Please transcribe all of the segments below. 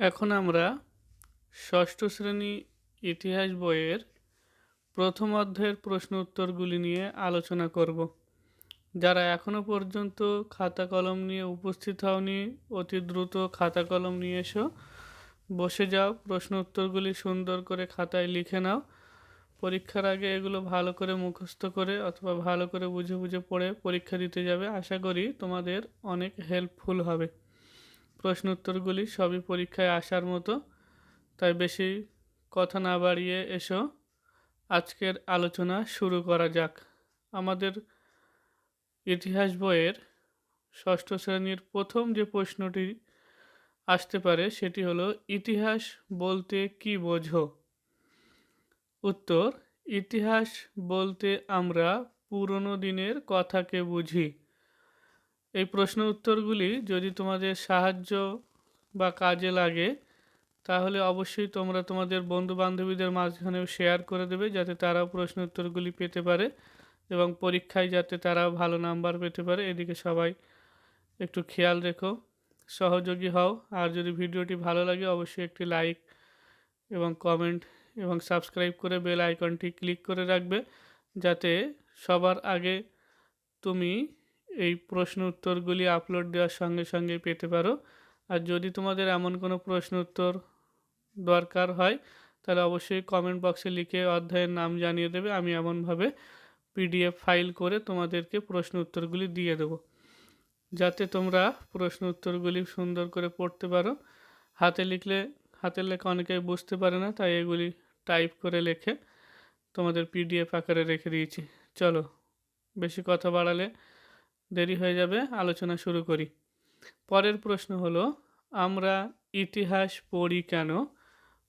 এখন আমরা ষষ্ঠ শ্রেণি ইতিহাস বইয়ের প্রথম অধ্যায়ের প্রশ্ন উত্তরগুলি নিয়ে আলোচনা করব। যারা এখনও পর্যন্ত খাতা কলম নিয়ে উপস্থিত হওনি, অতি দ্রুত খাতা কলম নিয়ে এসো। বসে যাও, প্রশ্ন উত্তরগুলি সুন্দর করে খাতায় লিখে নাও। পরীক্ষার আগে এগুলো ভালো করে মুখস্থ করে অথবা ভালো করে বুঝে বুঝে পড়ে পরীক্ষা দিতে যাবে। আশা করি তোমাদের অনেক হেল্পফুল হবে। প্রশ্ন উত্তরগুলি সবই পরীক্ষায় আসার মতো। তাই বেশি কথা না বাড়িয়ে এসো। আজকের আলোচনা শুরু করা যাক। আমাদের ইতিহাস বইয়ের ষষ্ঠ শ্রেণির প্রথম যে প্রশ্নটি আসতে পারে, সেটি হলো, ইতিহাস বলতে কি বোঝো? উত্তর, ইতিহাস বলতে আমরা পুরনো দিনের কথাকে বুঝি। এই প্রশ্ন উত্তরগুলি যদি তোমাদের সাহায্য বা কাজে লাগে, তাহলে অবশ্যই তোমরা তোমাদের বন্ধু বান্ধবীদের মাঝখানেও শেয়ার করে দেবে, যাতে তারাও প্রশ্ন উত্তরগুলি পেতে পারে এবং পরীক্ষায় যাতে তারাও ভালো নাম্বার পেতে পারে। এদিকে সবাই একটু খেয়াল রেখো, সহযোগী হও। আর যদি ভিডিওটি ভালো লাগে, অবশ্যই একটি লাইক এবং কমেন্ট এবং সাবস্ক্রাইব করে বেল আইকনটি ক্লিক করে রাখবে, যাতে সবার আগে তুমি এই প্রশ্ন উত্তরগুলি আপলোড দেওয়ার সঙ্গে সঙ্গে পেতে পারো। আর যদি তোমাদের এমন কোনো প্রশ্ন উত্তর দরকার হয়, তাহলে অবশ্যই কমেন্ট বক্সে লিখে অধ্যায়ের নাম জানিয়ে দেবে। আমি এমনভাবে পিডিএফ ফাইল করে তোমাদেরকে প্রশ্ন উত্তরগুলি দিয়ে দেবো। যাতে তোমরা প্রশ্ন উত্তরগুলি সুন্দর করে পড়তে পারো। হাতে লিখলে, হাতের লেখা অনেকেই বুঝতে পারে না, তাই এগুলি টাইপ করে লেখে তোমাদের পিডিএফ আকারে রেখে দিয়েছি। চলো, বেশি কথা বাড়ালে দেরি হয়ে যাবে, আলোচনা শুরু করি। পরের প্রশ্ন হলো, আমরা ইতিহাস পড়ি কেন?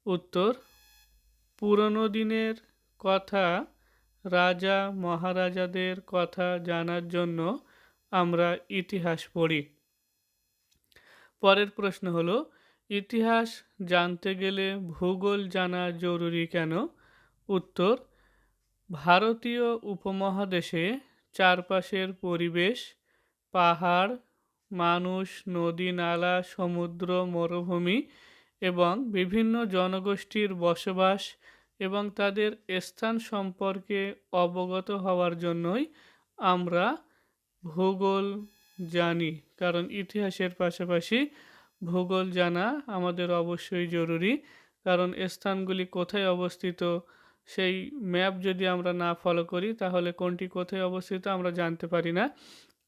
উত্তর, পুরনো দিনের কথা রাজা মহারাজাদের কথা জানার জন্য আমরা ইতিহাস পড়ি। পরের প্রশ্ন হলো, ইতিহাস জানতে গেলে ভূগোল জানা জরুরি কেন? উত্তর, ভারতীয় উপমহাদেশে চারপাশের পরিবেশ, পাহাড়, মানুষ, নদী, নালা, সমুদ্র, মরুভূমি এবং বিভিন্ন জনগোষ্ঠীর বসবাস এবং তাদের স্থান সম্পর্কে অবগত হওয়ার জন্যই আমরা ভূগোল জানি। কারণ ইতিহাসের পাশাপাশি ভূগোল জানা আমাদের অবশ্যই জরুরি। কারণ স্থানগুলি কোথায় অবস্থিত সেই ম্যাপ যদি আমরা না ফলো করি, তাহলে কোনটি কোথায় অবস্থিত আমরা জানতে পারি না।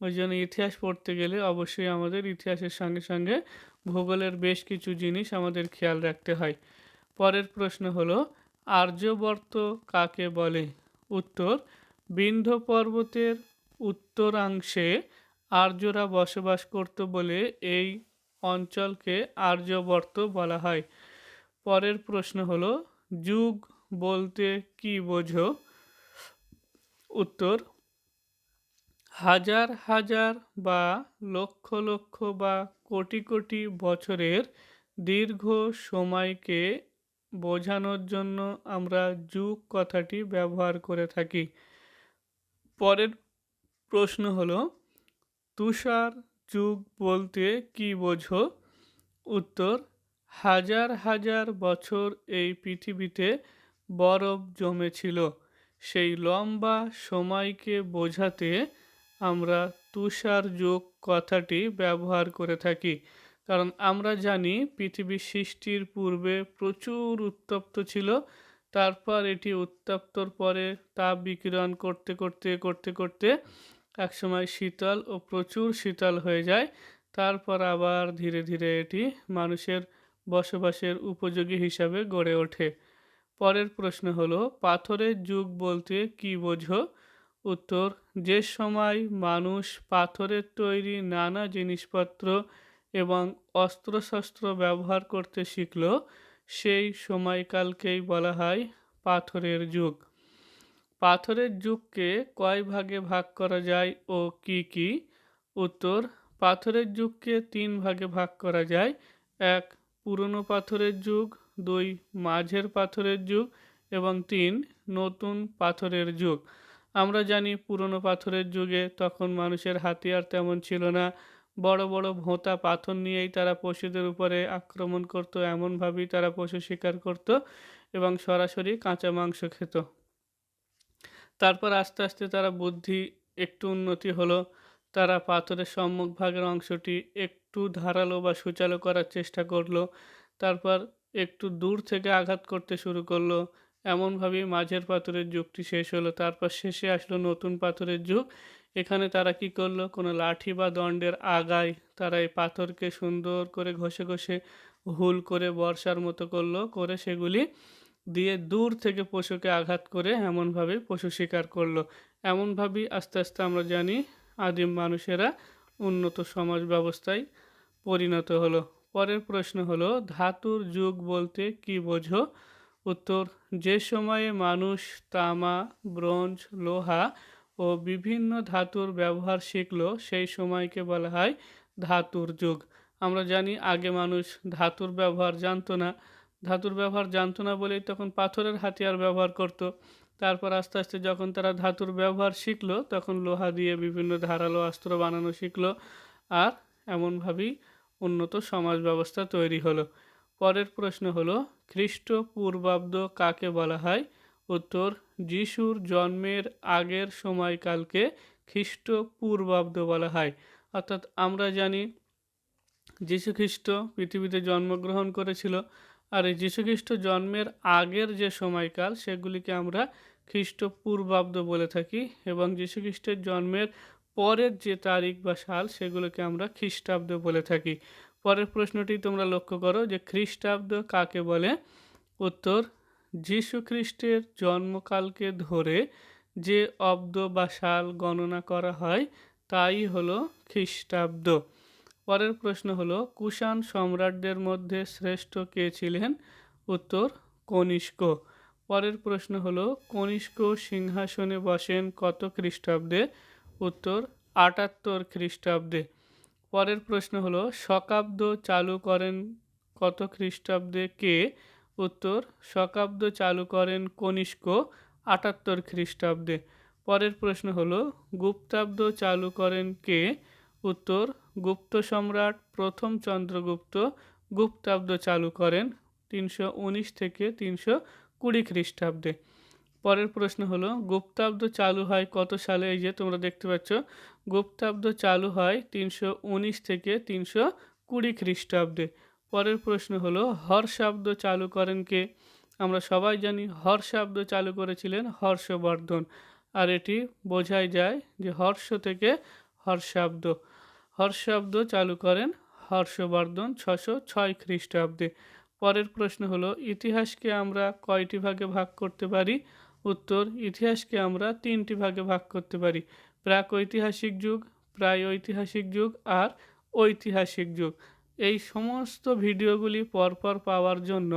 ওই জন্য ইতিহাস পড়তে গেলে অবশ্যই আমাদের ইতিহাসের সঙ্গে সঙ্গে ভূগোলের বেশ কিছু জিনিস আমাদের খেয়াল রাখতে হয়। পরের প্রশ্ন হলো, আর্যবর্ত কাকে বলে? উত্তর, বিন্ধ্য পর্বতের উত্তরাংশে আর্যরা বসবাস করত বলে এই অঞ্চলকে আর্যবর্ত বলা হয়। পরের প্রশ্ন হলো, যুগ বলতে কি বোঝো? উত্তর, হাজার হাজার বা লক্ষ লক্ষ বা কোটি কোটি বছরের দীর্ঘ সময়কে বোঝানোর জন্য আমরা যুগ কথাটি ব্যবহার করে থাকি। পরের প্রশ্ন হলো, তুষার যুগ বলতে কি বোঝো? উত্তর, হাজার হাজার বছর এই পৃথিবীতে বরফ জমেছিল। সেই লম্বা সময়কে বোঝাতে আমরা তুষার যুগ কথাটি ব্যবহার করে থাকি। কারণ আমরা জানি পৃথিবী সৃষ্টির পূর্বে প্রচুর উত্তপ্ত ছিল। তারপর এটি উত্তপ্তর পরে তাপ বিকিরণ করতে করতে করতে করতে একসময় শীতল ও প্রচুর শীতল হয়ে যায়। তারপর আবার ধীরে ধীরে এটি মানুষের বসবাসের উপযোগী হিসাবে গড়ে ওঠে। পরের প্রশ্ন হলো, পাথরের যুগ বলতে কি বোঝো? উত্তর, যে সময় মানুষ পাথরের তৈরি নানা জিনিসপত্র এবং অস্ত্রশস্ত্র ব্যবহার করতে শিখল, সেই সময়কালকেই বলা হয় পাথরের যুগ। পাথরের যুগকে কয় ভাগে ভাগ করা যায় ও কি কি? উত্তর, পাথরের যুগকে তিন ভাগে ভাগ করা যায়। এক, পুরনো পাথরের যুগ। দুই মাঝের পাথরের যুগ এবং তিন নতুন পাথরের যুগ। আমরা জানি পুরনো পাথরের যুগে তখন মানুষের হাতিয়ার তেমন ছিল না। বড় বড় ভোঁতা পাথর নিয়েই তারা পশুদের উপরে আক্রমণ করতো, এমনভাবেই তারা পশু শিকার করত এবং সরাসরি কাঁচা মাংস খেত। তারপর আস্তে আস্তে তারা বুদ্ধি একটু উন্নতি হলো। তারা পাথরের সম্মুখভাগের অংশটি একটু ধারালো বা সূচালো করার চেষ্টা করল। তারপর একটু দূর থেকে আঘাত করতে শুরু করল। এমনভাবেই মাঝের পাথরের যুগটি শেষ হলো। তারপর শেষে আসলো নতুন পাথরের যুগ। এখানে তারা কি করল? কোনো লাঠি বা দণ্ডের আগায় তারা এই পাথরকে সুন্দর করে ঘষে ঘষে হুল করে বর্ষার মতো করল। করে সেগুলি দিয়ে দূর থেকে পশুকে আঘাত করে এমনভাবে পশু শিকার করল। এমনভাবেই আস্তে আস্তে আমরা জানি আদিম মানুষেরা উন্নত সমাজ ব্যবস্থায় পরিণত হলো। পরের প্রশ্ন হলো, ধাতুর যুগ বলতে কি বোঝো? উত্তর, যে সময়ে মানুষ তামা, ব্রোঞ্জ, লোহা ও বিভিন্ন ধাতুর ব্যবহার শিখলো, সেই সময়কে বলা হয় ধাতুর যুগ। আমরা জানি আগে মানুষ ধাতুর ব্যবহার জানতো না। ধাতুর ব্যবহার জানতো না বলেই তখন পাথরের হাতিয়ার ব্যবহার করত। তারপর আস্তে আস্তে যখন তারা ধাতুর ব্যবহার শিখলো, তখন লোহা দিয়ে বিভিন্ন ধারালো অস্ত্র বানানো শিখলো। আর এমনভাবেই উন্নত সমাজ ব্যবস্থা তৈরি হলো। পরের প্রশ্ন হলো, খ্রিস্টপূর্বাব্দ কাকে বলা হয়? উত্তর, যিশুর জন্মের আগের সময়কালকে খ্রিস্টপূর্বাব্দ বলা হয়। অর্থাৎ আমরা জানি যীশু খ্রিস্ট পৃথিবীতে জন্মগ্রহণ করেছিল আর এই যীশুখ্রিস্ট জন্মের আগের যে সময়কাল, সেগুলিকে আমরা খ্রিস্টপূর্বাব্দ বলে থাকি এবং যীশুখ্রিস্টের জন্মের পরের যে তারিখ বা সাল সেগুলোকে আমরা খ্রিস্টাব্দ বলে থাকি। পরের প্রশ্নটি তোমরা লক্ষ্য করো যে খ্রিস্টাব্দ কাকে বলে? উত্তর, যীশু খ্রিস্টের জন্মকালকে ধরে যে অব্দ বা সাল গণনা করা হয় তাই হলো খ্রিস্টাব্দ। পরের প্রশ্ন হলো, কুষাণ সম্রাটদের মধ্যে শ্রেষ্ঠ কে ছিলেন? উত্তর, কনিষ্ক। পরের প্রশ্ন হলো, কনিষ্ক সিংহাসনে বসেন কত খ্রিস্টাব্দে? উত্তর আটাত্তর খ্রিস্টাব্দে। পরের প্রশ্ন হলো, শকাব্দ চালু করেন কত খ্রিস্টাব্দে? কে? উত্তর, শকাব্দ চালু করেন কনিষ্ক আটাত্তর খ্রিস্টাব্দে। পরের প্রশ্ন হলো, গুপ্তাব্দ চালু করেন কে? উত্তর, গুপ্ত সম্রাট প্রথম চন্দ্রগুপ্ত গুপ্তাব্দ চালু করেন তিনশো উনিশ থেকে তিনশো কুড়ি খ্রিস্টাব্দে। পরের প্রশ্ন হলো গুপ্তাব্দ চালু হয় কত সালে? এই যে তোমরা দেখতে পাচ্ছ গুপ্তাব্দ চালু হয় তিনশো উনিশ থেকে তিনশো কুড়ি খ্রিস্টাব্দে। পরের প্রশ্ন হলো হর্ষাব্দ চালু করেন কে? আমরা সবাই জানি হর্ষাব্দ চালু করেছিলেন হর্ষবর্ধন। আর এটি বোঝাই যায় যে হর্ষ থেকে হর্ষাব্দ হর্ষাব্দ চালু করেন হর্ষবর্ধন ছশো ছয় খ্রিস্টাব্দে। পরের প্রশ্ন হলো, ইতিহাসকে আমরা কয়টি ভাগে ভাগ করতে পারি? উত্তর, ইতিহাসকে আমরা তিনটি ভাগে ভাগ করতে পারি। প্রাক ঐতিহাসিক যুগ প্রায় ঐতিহাসিক যুগ আর ঐতিহাসিক যুগ। এই সমস্ত ভিডিওগুলি পরপর পাওয়ার জন্য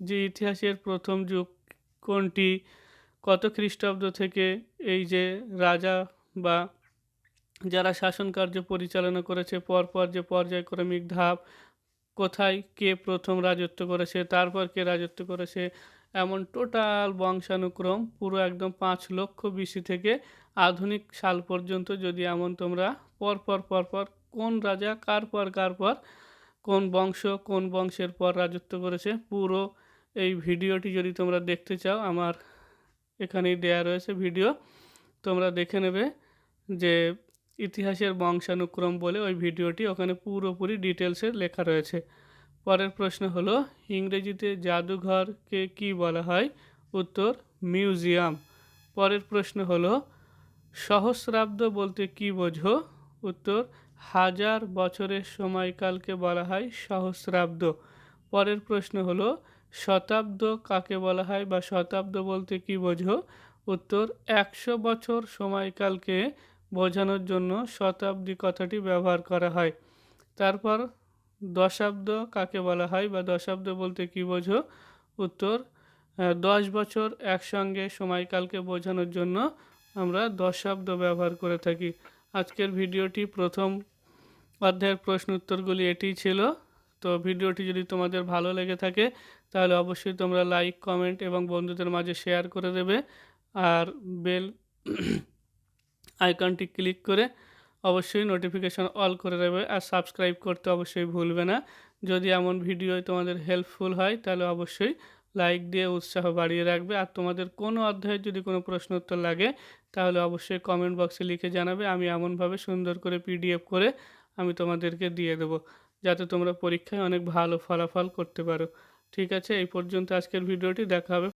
যে ইতিহাসের প্রথম যুগ কোনটি, কত খ্রিস্টাব্দ থেকে এই যে রাজা বা যারা শাসন কার্য পরিচালনা করেছে, পরপর যে পর্যায়ক্রমিক ধাপ, কোথায় কে প্রথম রাজত্ব করেছে, তারপর কে রাজত্ব করেছে এমন টোটাল বংশানুক্রম, পুরো একদম পাঁচ লক্ষ বিসি থেকে আধুনিক সাল পর্যন্ত যদি এমন তোমরা পরপর পরপর কোন রাজা কার পর কার পর, কোন বংশ কোন বংশের পর রাজত্ব করেছে, পুরো এই ভিডিওটি যদি তোমরা দেখতে চাও, আমার এখানেই দেয়া রয়েছে ভিডিও, তোমরা দেখে নেবে যে ইতিহাসের বংশানুক্রম বলে ওই ভিডিওটি ওখানে পুরোপুরি ডিটেলসে লেখা রয়েছে। পরের প্রশ্ন হলো, ইংরেজিতে জাদুঘরকে কি বলা হয়? উত্তর, মিউজিয়াম। পরের প্রশ্ন হলো, সহস্রাব্দ বলতে কি বোঝো? উত্তর, হাজার বছরের সময়কালকে বলা হয় সহস্রাব্দ। পরের প্রশ্ন হলো, শতাব্দ কাকে বলা হয় বা শতাব্দ বলতে কি বোঝো? উত্তর, একশো বছর সময়কালকে বোঝানোর জন্য শতাব্দী কথাটি ব্যবহার করা হয়। তারপর দশাব্দ কাকে বলা হয় বা দশাব্দ বলতে কি বোঝো? উত্তর দশ বছর একসঙ্গে সময়কালকে বোঝানোর জন্য আমরা দশাব্দ ব্যবহার করে থাকি। আজকের ভিডিওটি প্রথম অধ্যায়ের প্রশ্ন উত্তরগুলি এটিই ছিল। তো ভিডিওটি যদি তোমাদের ভালো লেগে থাকে, তাহলে অবশ্যই তোমরা লাইক, কমেন্ট এবং বন্ধুদের মাঝে শেয়ার করে দেবে। আর বেল আইকনটি ক্লিক করে অবশ্যই নোটিফিকেশন অল করে দেবে আর সাবস্ক্রাইব করতে অবশ্যই ভুলবে না। যদি এমন ভিডিও তোমাদের হেল্পফুল হয়, তাহলে অবশ্যই লাইক দিয়ে উৎসাহ বাড়িয়ে রাখবে। আর তোমাদের কোনো অধ্যায়ের যদি কোনো প্রশ্ন উত্তর লাগে, তাহলে অবশ্যই কমেন্ট বক্সে লিখে জানাবে। আমি এমনভাবে সুন্দর করে পিডিএফ করে আমি তোমাদেরকে দিয়ে দেবো, যাতে তোমরা পরীক্ষায় অনেক ভালো ফলাফল করতে পারো। ঠিক আছে, এই পর্যন্ত আজকের ভিডিওটি দেখা হবে।